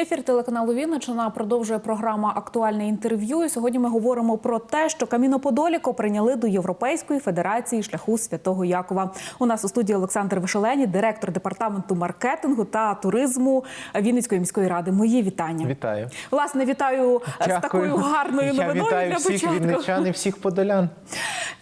Ефір телеканалу Вінничина продовжує програма Актуальне інтерв'ю. І сьогодні ми говоримо про те, що Каміноподоліко прийняли до Європейської федерації шляху Святого Якова. У нас у студії Олександр Вишелені, директор департаменту маркетингу та туризму Вінницької міської ради. Мої вітання. Вітаю. Власне, вітаю е, з такою гарною Я новиною вітаю для всіх початку. вінничан і всіх подолян.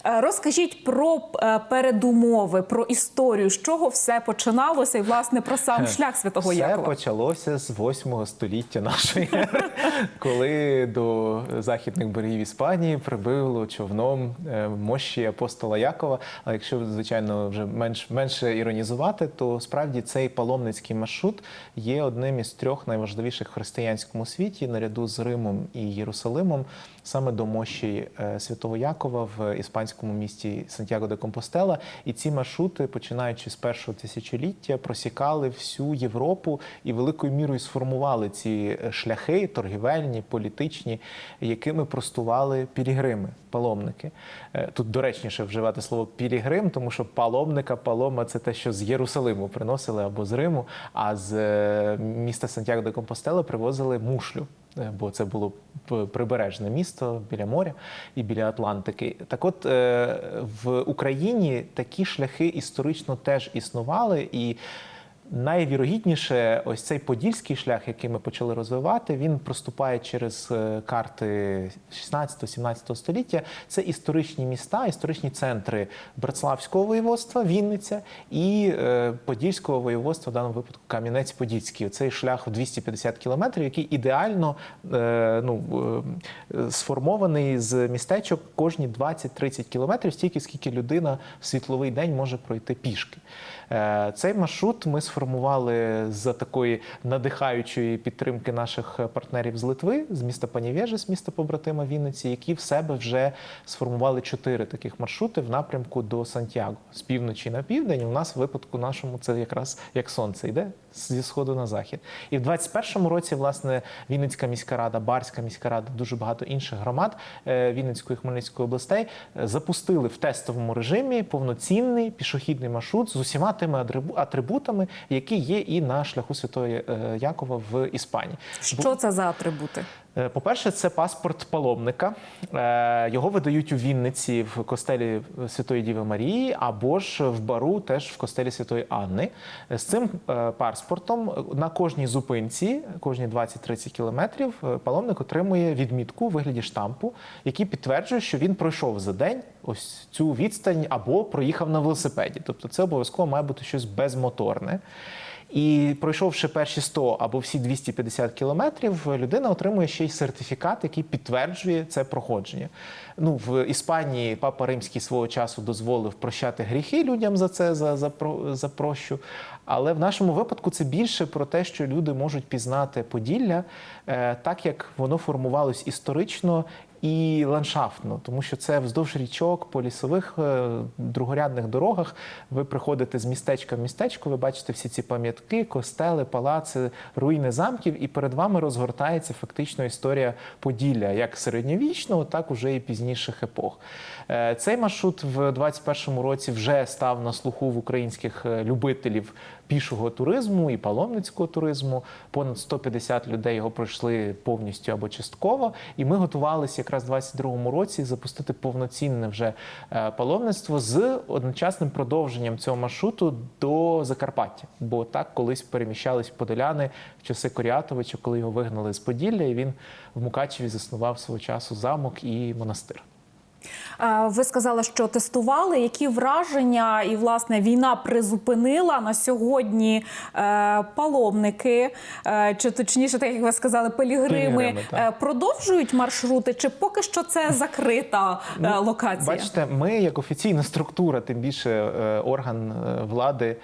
Е, Розкажіть про е, передумови, про історію, з чого все починалося, і власне про сам шлях Святого Все Якова. почалося з 8 століття нашої коли до західних берегів Іспанії прибило човном е, мощі апостола Якова. А якщо звичайно вже менш менше іронізувати, то справді цей паломницький маршрут є одним із трьох найважливіших в християнському світі, наряду з Римом і Єрусалимом, саме до мощі е, Святого Якова в іспанському місті Сантьяго де Компостела. І ці маршрути, починаючи з першого тисячоліття, просікали всю Європу і великою мірою сформували ці е, шляхи торгівельні, політичні, якими простували пілігрими, паломники. Е, Тут доречніше вживати слово пілігрим, тому що паломника, палома це те, що з Єрусалиму приносили або з Риму, а з е, міста Сантьяго де Компостела привозили мушлю. Бо це було прибережне місто біля моря і біля Атлантики. Так, от в Україні такі шляхи історично теж існували, і найвірогідніше, ось цей подільський шлях, який ми почали розвивати, він проступає через е, карти 16-17 століття. Це історичні міста, історичні центри Братславського воєводства, Вінниця і е, Подільського воєводства, в даному випадку Кам'янець-Подільський. Цей шлях в 250 кілометрів, який ідеально е, ну, сформований з містечок кожні 20-30 кілометрів, стільки скільки людина в світловий день може пройти пішки. Цей маршрут ми сформували з такої надихаючої підтримки наших партнерів з Литви, з міста Панівєжа, з міста побратима Вінниці, які в себе вже сформували чотири таких маршрути в напрямку до Сантьяго з півночі на південь. У нас в випадку нашому це якраз як сонце йде зі сходу на захід. І в 21-му році, власне, Вінницька міська рада, Барська міська рада, дуже багато інших громад е, Вінницької і Хмельницької областей е, запустили в тестовому режимі повноцінний пішохідний маршрут з усіма тими атрибу- атрибутами, які є і на шляху Святого е, Якова в Іспанії. Що це за атрибути? Е, По-перше, це паспорт паломника. Е, Його видають у Вінниці в костелі Святої Діви Марії або ж в бару, теж в костелі Святої Анни. З цим е, паспортом на кожній зупинці, кожні 20-30 кілометрів, паломник отримує відмітку у вигляді штампу, який підтверджує, що він пройшов за день ось цю відстань або проїхав на велосипеді. Тобто це обов'язково має бути щось безмоторне. І пройшовши перші 100 або всі 250 кілометрів, людина отримує ще й сертифікат, який підтверджує це проходження. Ну в Іспанії папа Римський свого часу дозволив прощати гріхи людям за це за, за, за прощу. Але в нашому випадку це більше про те, що люди можуть пізнати Поділля е, так, як воно формувалось історично і ландшафтно, тому що це вздовж річок, по лісових е, другорядних дорогах. Ви приходите з містечка в містечко, ви бачите всі ці пам'ятки, костели, палаци, руїни замків, і перед вами розгортається фактично історія Поділля, як середньовічного, так уже і пізніших епох. Е, Цей маршрут в 2021 році вже став на слуху в українських любителів пішого туризму і паломницького туризму. Понад 150 людей його пройшли повністю або частково. І ми готувалися якраз в 2022 році запустити повноцінне вже е, паломництво з одночасним продовженням цього маршруту до Закарпаття. Бо так колись переміщались подоляни в часи Коріатовича, коли його вигнали з Поділля, і він в Мукачеві заснував свого часу замок і монастир. Е, Ви сказали, що тестували. Які враження і власне війна призупинила на сьогодні е, паломники, е, чи точніше, так як ви сказали, е, продовжують маршрути, чи поки що це закрита е, локація? Бачите, ми як офіційна структура, тим більше орган влади,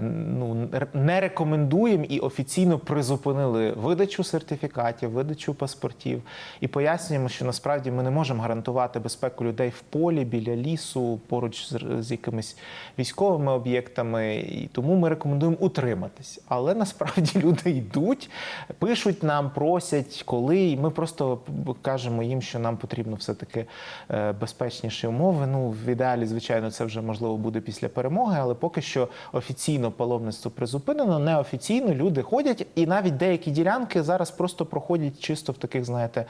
ну, не рекомендуємо і офіційно призупинили видачу сертифікатів, видачу паспортів і пояснюємо, що насправді ми не можемо гарантувати безпеку людей в полі біля лісу, поруч з, якимись військовими об'єктами. І тому ми рекомендуємо утриматись. Але насправді люди йдуть, пишуть нам, просять, коли, і ми просто кажемо їм, що нам потрібно все-таки е, безпечніші умови. Ну, в ідеалі, звичайно, це вже можливо буде після перемоги, але поки що офіційно паломництво призупинено, неофіційно люди ходять, і навіть деякі ділянки зараз просто проходять чисто в таких, знаєте,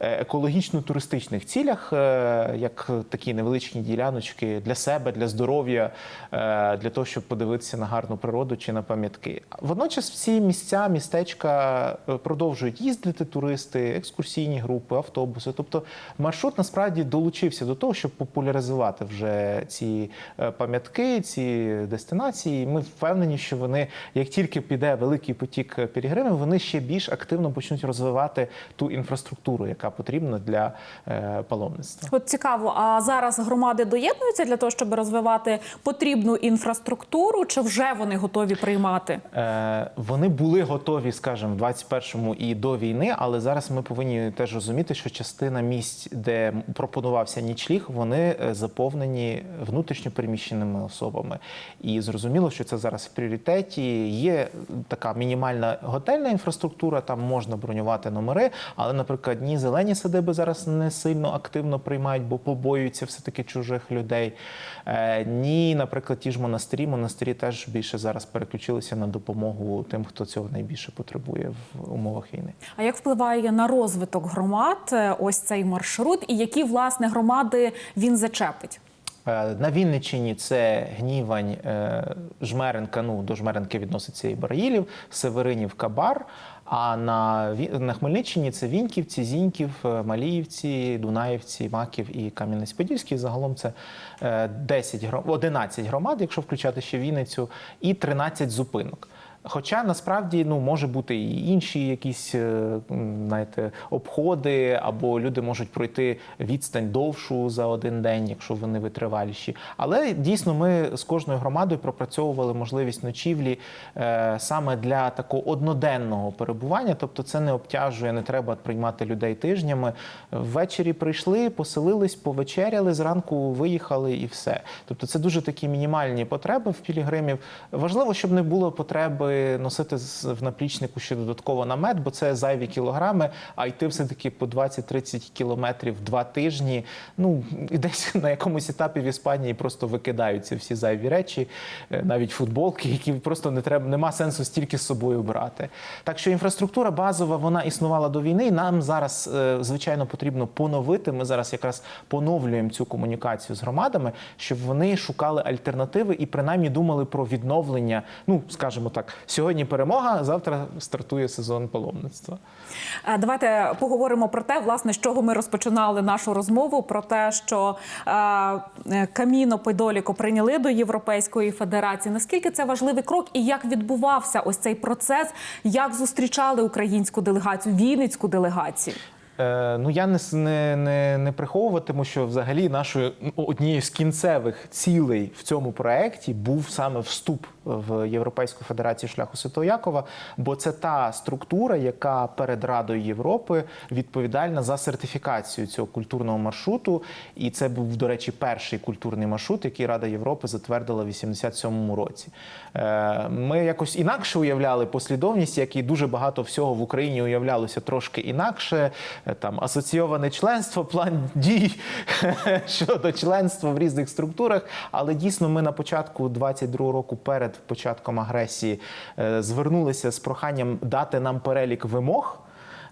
е, екологічно-туристичних цілях, е, як такі невеличкі діляночки для себе, для здоров'я, е, для того, щоб подивитися на гарну природу чи на пам'ятки. Водночас в ці місця, містечка продовжують їздити туристи, екскурсійні групи, автобуси. Тобто маршрут насправді долучився до того, щоб популяризувати вже ці пам'ятки, ці дестинації. Ми впевнені, що вони, як тільки піде великий потік пілігримів, вони ще більш активно почнуть розвивати ту інфраструктуру, яка потрібна для е, паломництва. От цікаво, а зараз громади доєднуються для того, щоб розвивати потрібну інфраструктуру, чи вже вони готові приймати? Е, Вони були готові, скажімо, в 21-му і до війни, але зараз ми повинні теж розуміти, що частина місць, де пропонувався нічліг, вони е, заповнені внутрішньо переміщеними особами. І зрозуміло, що це зараз в пріоритеті. Є така мінімальна готельна інфраструктура, там можна бронювати номери, але, наприклад, ні зелені садиби зараз не сильно активно приймають, бо побоюються все-таки чужих людей. Е, Ні, наприклад, ті ж монастирі. Монастирі теж більше зараз переключилися на допомогу тим, хто цього найбільше потребує в умовах війни. А як впливає на розвиток громад е, ось цей маршрут, і які власне громади він зачепить? Е, На Вінниччині це Гнівань, е, Жмеренка. Ну до Жмеренки відноситься і Бараїлів, Северинів, Кабар. А на на Хмельниччині це Віньківці, Зіньків, е, Маліївці, Дунаївці, Маків і Кам'янець-Подільський. Загалом це е, 10 11 громад, якщо включати ще Вінницю, і 13 зупинок. Хоча насправді ну може бути і інші якісь е, знаєте, обходи, або люди можуть пройти відстань довшу за один день, якщо вони витриваліші. Але дійсно ми з кожною громадою пропрацьовували можливість ночівлі е, саме для такого одноденного перебування. Тобто, це не обтяжує, не треба приймати людей тижнями. Ввечері прийшли, поселились, повечеряли, зранку виїхали і все. Тобто, це дуже такі мінімальні потреби в пілігримів. Важливо, щоб не було потреби носити з- в наплічнику ще додатково намет, бо це зайві кілограми, а йти все-таки по 20-30 кілометрів два тижні. Ну і десь на якомусь етапі в Іспанії просто викидаються всі зайві речі, е, навіть футболки, які просто не треба, нема сенсу стільки з собою брати. Так що інфраструктура базова вона існувала до війни. і Нам зараз, е, звичайно, потрібно поновити. Ми зараз якраз поновлюємо цю комунікацію з громадами, щоб вони шукали альтернативи і принаймні думали про відновлення. Ну, скажімо так, сьогодні перемога, завтра стартує сезон паломництва. Е, Давайте поговоримо про те, власне, з чого ми розпочинали нашу розмову. Про те, що е, е, Каміно Подоліко прийняли до Європейської Федерації. Наскільки це важливий крок, і як відбувався ось цей процес, як зустрічали українську делегацію, вінницьку делегацію? Е, ну я не, не, не, не приховуватиму, що взагалі нашою ну, однією з кінцевих цілей в цьому проєкті був саме вступ в Європейську Федерацію шляху Святого Якова, бо це та структура, яка перед Радою Європи відповідальна за сертифікацію цього культурного маршруту. І це був, до речі, перший культурний маршрут, який Рада Європи затвердила в 87-му році. Е, Ми якось інакше уявляли послідовність, як і дуже багато всього в Україні уявлялося трошки інакше. Е, Там асоційоване членство, план дій щодо членства в різних структурах. Але дійсно, ми на початку 22-го року, перед початком агресії, е, звернулися з проханням дати нам перелік вимог.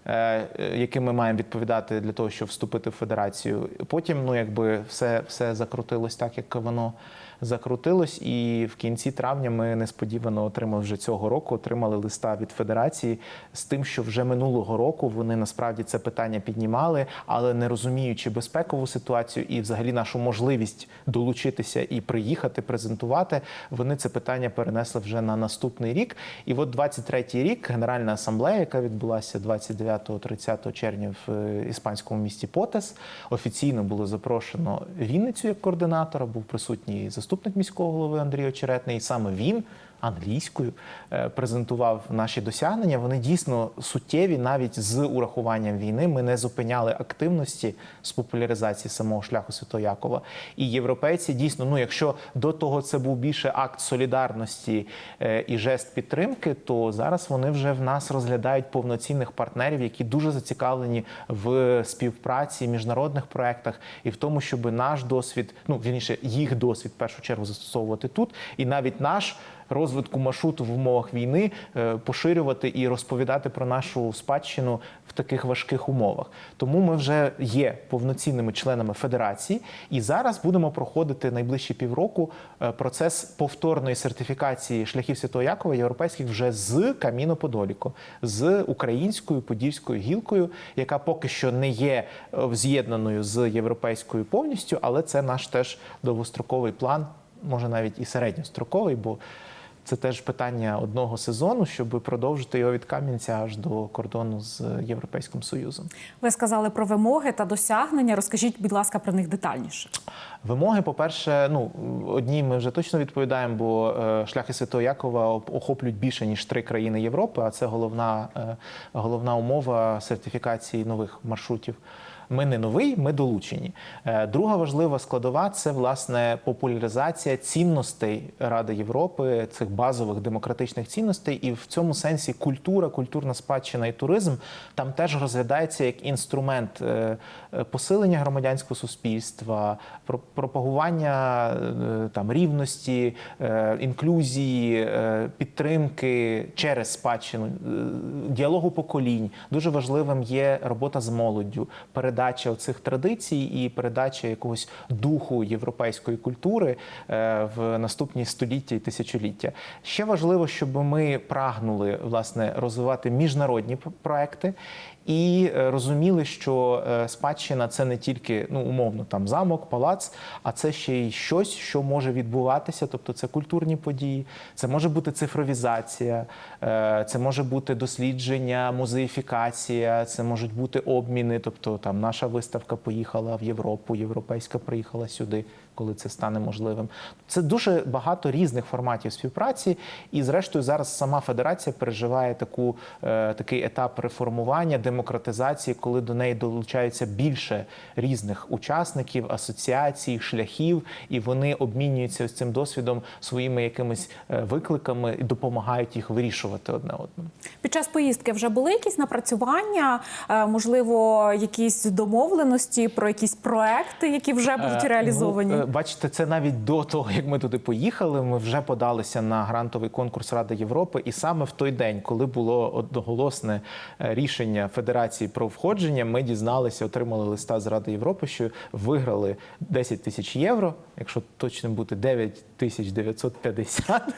е, Яким ми маємо відповідати для того, щоб вступити в федерацію. Потім, ну якби все, все закрутилось так, як воно закрутилось. І в кінці травня ми несподівано отримали вже цього року, отримали листа від федерації з тим, що вже минулого року вони насправді це питання піднімали, але не розуміючи безпекову ситуацію і взагалі нашу можливість долучитися і приїхати, презентувати, вони це питання перенесли вже на наступний рік. І от 23-й рік Генеральна асамблея, яка відбулася 29-30 червня в е, іспанському місті Потес, офіційно було запрошено Вінницю як координатора. Був присутній заступник міського голови Андрій Очеретний. Саме він англійською е, презентував наші досягнення. Вони дійсно суттєві, навіть з урахуванням війни. Ми не зупиняли активності з популяризації самого шляху Святого Якова. І європейці дійсно, ну якщо до того це був більше акт солідарності е, і жест підтримки, то зараз вони вже в нас розглядають повноцінних партнерів, які дуже зацікавлені в співпраці, міжнародних проектах і в тому, щоб наш досвід, ну вірніше, їх досвід в першу чергу застосовувати тут, і навіть наш. Розвитку маршруту в умовах війни е, поширювати і розповідати про нашу спадщину в таких важких умовах. Тому ми вже є повноцінними членами федерації, і зараз будемо проходити найближчі півроку е, процес повторної сертифікації шляхів Святого Якова європейських вже з Каміно Подоліко, з українською подільською гілкою, яка поки що не є е, з'єднаною з європейською повністю, але це наш теж довгостроковий план, може навіть і середньостроковий, бо це теж питання одного сезону, щоб продовжити його від Кам'янця аж до кордону з Європейським Союзом. Ви сказали про вимоги та досягнення. Розкажіть, будь ласка, про них детальніше. Вимоги, по-перше, ну одні ми вже точно відповідаємо, бо е, шляхи Святого Якова охоплюють більше ніж три країни Європи. А це головна, е, головна умова сертифікації нових маршрутів. Ми не новий, ми долучені. Е, Друга важлива складова це власне популяризація цінностей Ради Європи, цих базових демократичних цінностей, і в цьому сенсі культура, культурна спадщина і туризм там теж розглядається як інструмент е, е, посилення громадянського суспільства, пропагування там рівності, інклюзії, підтримки через спадщину, діалогу поколінь. Дуже важливим є робота з молоддю, передача цих традицій і передача якогось духу європейської культури е, в наступні століття і тисячоліття. Ще важливо, щоб ми прагнули власне розвивати міжнародні проекти. І е, розуміли, що е, спадщина це не тільки ну умовно там замок, палац, а це ще й щось, що може відбуватися. Тобто це культурні події, це може бути цифровізація, е, це може бути дослідження, музеїфікація, це можуть бути обміни. Тобто там наша виставка поїхала в Європу, європейська приїхала сюди, коли це стане можливим. Це дуже багато різних форматів співпраці, і зрештою зараз сама федерація переживає таку е, такий етап реформування, демократизації, коли до неї долучаються більше різних учасників, асоціацій, шляхів, і вони обмінюються ось цим досвідом своїми якимись е, викликами і допомагають їх вирішувати одне одному. Під час поїздки вже були якісь напрацювання, е, можливо, якісь домовленості про якісь проекти, які вже будуть реалізовані. Ну, е, бачите, це навіть до того, як ми туди поїхали. Ми вже подалися на грантовий конкурс Ради Європи, і саме в той день, коли було одноголосне е, рішення Федерації про входження, ми дізналися, отримали листа з Ради Європи, що виграли 10 тисяч євро, якщо точно бути 9 тисяч 950, е,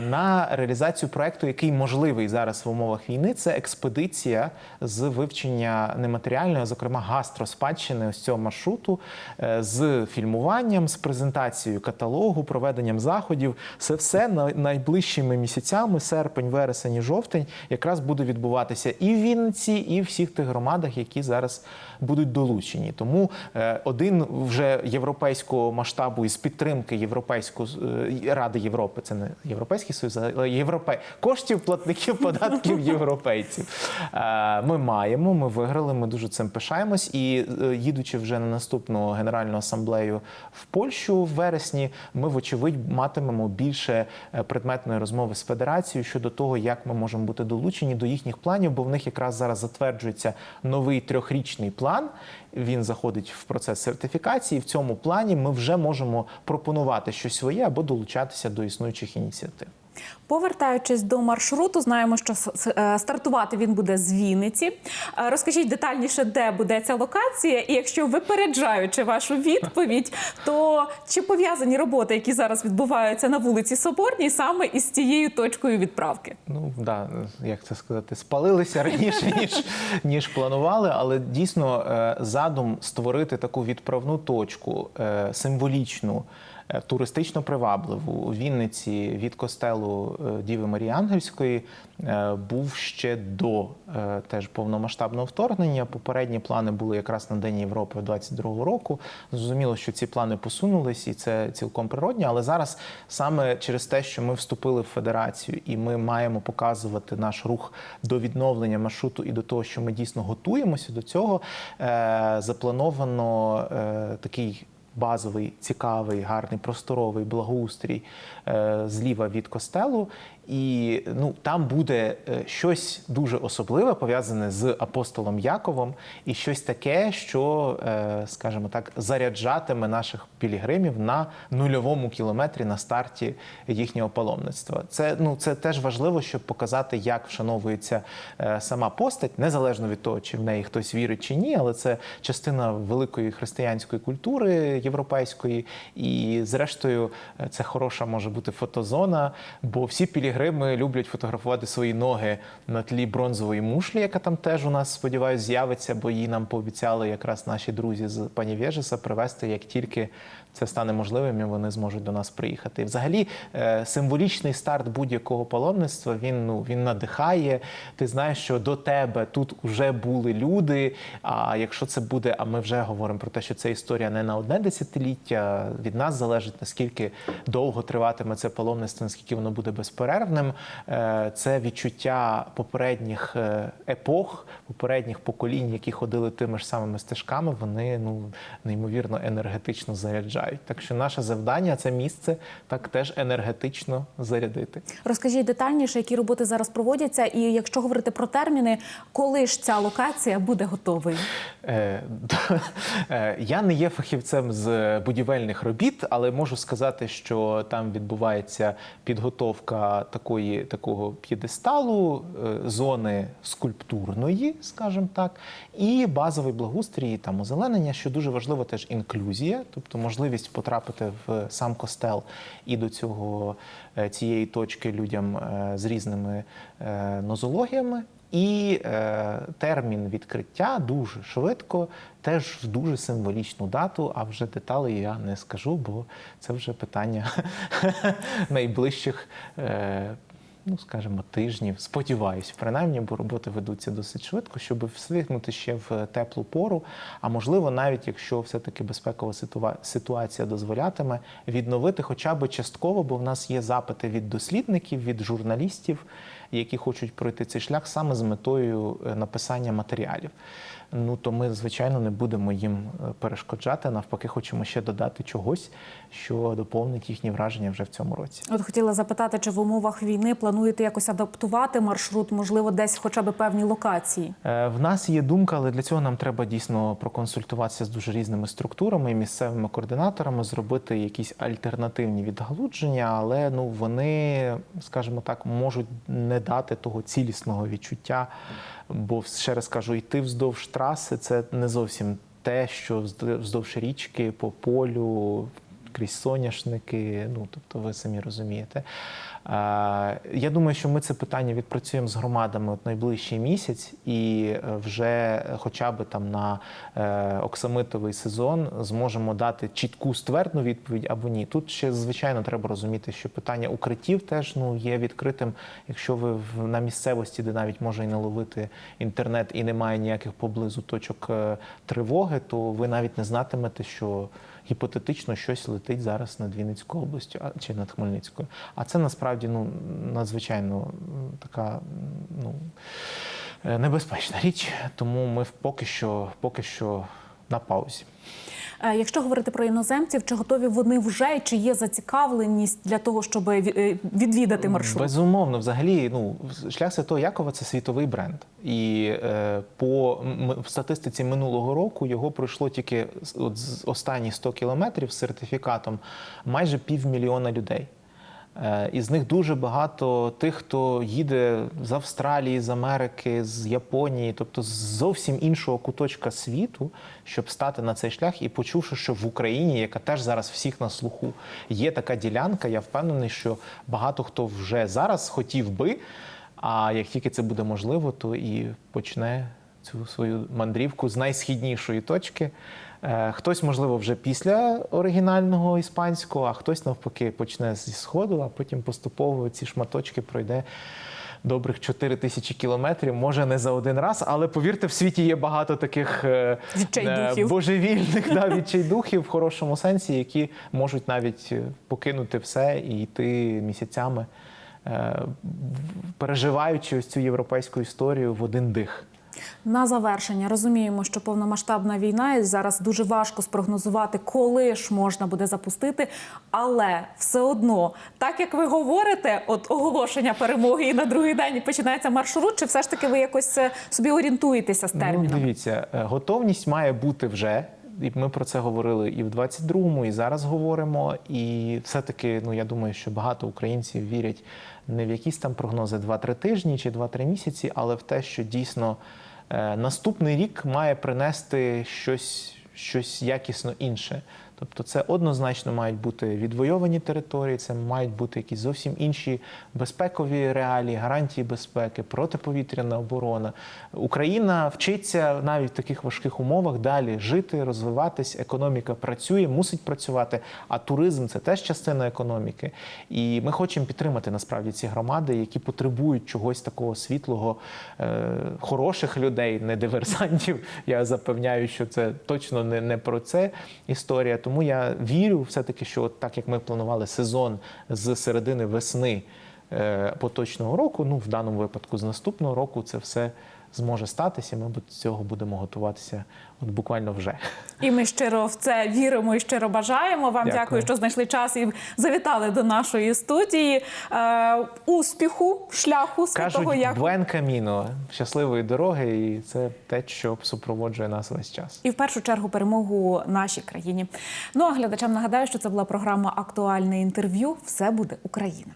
на реалізацію проекту, який можливий зараз в умовах війни. Це експедиція з вивчення нематеріальної, зокрема гастроспадщини ось цього маршруту е, з фільмуванням, з презентацією каталогу, проведенням заходів. Це все на- найближчими місяцями, серпень, вересень і жовтень, якраз буде відбуватися і в Вінниці, і в всіх тих громадах, які зараз будуть долучені. Тому е, один вже європейського масштабу із підтримки Європейської е, Ради Європи, це не Європейський Союз, але європей коштів платників податків європейців. Е, Ми маємо, ми виграли, ми дуже цим пишаємось. І е, їдучи вже на наступну генеральну асамблею в Польщу в вересні, ми вочевидь матимемо більше е, предметної розмови з федерацією щодо того, як ми можемо бути долучені до їхніх планів, бо в них якраз зараз затверджується новий трьохрічний план. Він заходить в процес сертифікації. В цьому плані ми вже можемо пропонувати щось своє або долучатися до існуючих ініціатив. Повертаючись до маршруту, знаємо, що е, стартувати він буде з Вінниці. Е, Розкажіть детальніше, де буде ця локація, і якщо випереджаючи вашу відповідь, то чи пов'язані роботи, які зараз відбуваються на вулиці Соборній, саме із цією точкою відправки? Ну да, як це сказати, спалилися раніше ніж, ніж планували, але дійсно е, задум створити таку відправну точку символічну. Е, Туристично привабливу у Вінниці від костелу е, Діви Марії Ангельської е, був ще до теж повномасштабного вторгнення. Попередні плани були якраз на День Європи 22-го року. Зрозуміло, що ці плани посунулись, і це цілком природньо. Але зараз саме через те, що ми вступили в федерацію, і ми маємо показувати наш рух до відновлення маршруту і до того, що ми дійсно готуємося до цього, заплановано такий. Базовий, цікавий, гарний, просторовий благоустрій е, зліва від костелу. І ну, там буде е, щось дуже особливе пов'язане з апостолом Яковом, і щось таке, що, е, скажімо так, заряджатиме наших пілігримів на нульовому кілометрі на старті їхнього паломництва. Це, ну, це теж важливо, щоб показати, як вшановується сама постать, незалежно від того, чи в неї хтось вірить чи ні, але це частина великої християнської культури європейської. І, зрештою, е, це хороша може бути фотозона, бо всі пілігрими люблять фотографувати свої ноги на тлі бронзової мушлі, яка там теж у нас, сподіваюся, з'явиться, бо її нам пообіцяли якраз наші друзі з пані Вєжеса привезти, як тільки це стане можливим, і вони зможуть до нас приїхати. Взагалі, е, символічний старт будь-якого паломництва він ну він надихає. Ти знаєш, що до тебе тут вже були люди. А якщо це буде, а ми вже говоримо про те, що це історія не на одне десятиліття. Від нас залежить наскільки довго триватиме це паломництво, наскільки воно буде безперервним. Е, Це відчуття попередніх е, епох, попередніх поколінь, які ходили тими ж самими стежками. Вони ну неймовірно енергетично заряджають. Так що наше завдання це місце так теж енергетично зарядити. Розкажіть детальніше, які роботи зараз проводяться, і якщо говорити про терміни, коли ж ця локація буде готовою? Е, Я не є фахівцем з будівельних робіт, але можу сказати, що там відбувається підготовка такої, такого п'єдесталу, е, зони скульптурної, скажімо так, і базовий благоустрій, там озеленення, що дуже важливо, теж інклюзія, тобто можливість потрапити в сам костел і до цього е, цієї точки людям е, з різними нозологіями. І е, термін відкриття дуже швидко, теж в дуже символічну дату. А вже деталі я не скажу, бо це вже питання найближчих. Е, Ну, скажімо, тижнів, сподіваюсь, принаймні, бо роботи ведуться досить швидко, щоб встигнути ще в теплу пору. А можливо, навіть якщо все-таки безпекова ситуа- ситуація дозволятиме, відновити хоча б частково, бо в нас є запити від дослідників, від журналістів, які хочуть пройти цей шлях саме з метою е, написання матеріалів. Ну то ми, звичайно, не будемо їм е, перешкоджати. Навпаки, хочемо ще додати чогось, що доповнить їхні враження вже в цьому році. От хотіла запитати, чи в умовах війни плануєте якось адаптувати маршрут, можливо, десь хоча б певні локації? Е, В нас є думка, але для цього нам треба дійсно проконсультуватися з дуже різними структурами і місцевими координаторами, зробити якісь альтернативні відгалудження, але ну вони, скажімо так, можуть не дати того цілісного відчуття. Бо ще раз кажу, йти вздовж траси це не зовсім те, що вздовж річки, по полю. Крізь соняшники, ну тобто ви самі розумієте. Я думаю, що ми це питання відпрацюємо з громадами от найближчий місяць, і е, вже хоча б там на е, оксамитовий сезон зможемо дати чітку ствердну відповідь або ні. Тут ще звичайно треба розуміти, що питання укриттів теж ну є відкритим. Якщо ви на місцевості, де навіть може і не ловити інтернет, і немає ніяких поблизу точок е, тривоги, то ви навіть не знатимете, що гіпотетично щось летить зараз над Вінницькою областю а- чи над Хмельницькою. А це насправді ну надзвичайно така ну е, небезпечна річ. Тому ми поки що, поки що на паузі. Е, Якщо говорити про іноземців, чи готові вони вже чи є зацікавленість для того, щоб е, відвідати маршрут? Безумовно, взагалі, ну шлях Святого Якова це світовий бренд. І е, по в статистиці минулого року його пройшло тільки от, з останні 100 кілометрів з сертифікатом майже півмільйона людей. Е, Із них дуже багато тих, хто їде з Австралії, з Америки, з Японії, тобто з зовсім іншого куточка світу, щоб стати на цей шлях і почувши, що в Україні, яка теж зараз всіх на слуху, є така ділянка. Я впевнений, що багато хто вже зараз хотів би. А як тільки це буде можливо, то і почне цю свою мандрівку з найсхіднішої точки. Е, Хтось, можливо, вже після оригінального іспанського, а хтось навпаки почне зі сходу, а потім поступово ці шматочки пройде добрих 4 тисячі кілометрів. Може не за один раз, але повірте, в світі є багато таких е, Відчайдухів. е, божевільних да, відчайдухів в хорошому сенсі, які можуть навіть покинути все і йти місяцями, переживаючи ось цю європейську історію в один дих. На завершення розуміємо, що повномасштабна війна і зараз дуже важко спрогнозувати, коли ж можна буде запустити. Але все одно, так як ви говорите, от оголошення перемоги і на другий день починається маршрут, чи все ж таки ви якось е, собі орієнтуєтеся з Ну, дивіться, е, готовність має бути вже. І ми про це говорили і в 22-му, і зараз говоримо. І все-таки, ну я думаю, що багато українців вірять не в якісь там прогнози 2-3 тижні чи 2-3 місяці, але в те, що дійсно е, наступний рік має принести щось, щось якісно інше. Тобто, це однозначно мають бути відвойовані території, це мають бути якісь зовсім інші безпекові реалії, гарантії безпеки, протиповітряна оборона. Україна вчиться навіть в таких важких умовах далі жити, розвиватись. Економіка працює, мусить працювати. А туризм це теж частина економіки. І ми хочемо підтримати насправді ці громади, які потребують чогось такого світлого, е, хороших людей, не диверсантів. Я запевняю, що це точно не, не про це історія. Тому я вірю все-таки, що так як ми планували сезон з середини весни е, поточного року, ну в даному випадку з наступного року, це все зможе статися. Ми до цього будемо готуватися от буквально вже. І ми щиро в це віримо і щиро бажаємо. Вам дякую, Дякую. що знайшли час і завітали до нашої студії. Е, успіху, шляху святого Якова. Буен Каміно, щасливої дороги, і це те, що супроводжує нас весь час. І в першу чергу перемогу нашій країні. Ну а глядачам нагадаю, що це була програма Актуальне інтерв'ю. Все буде Україна.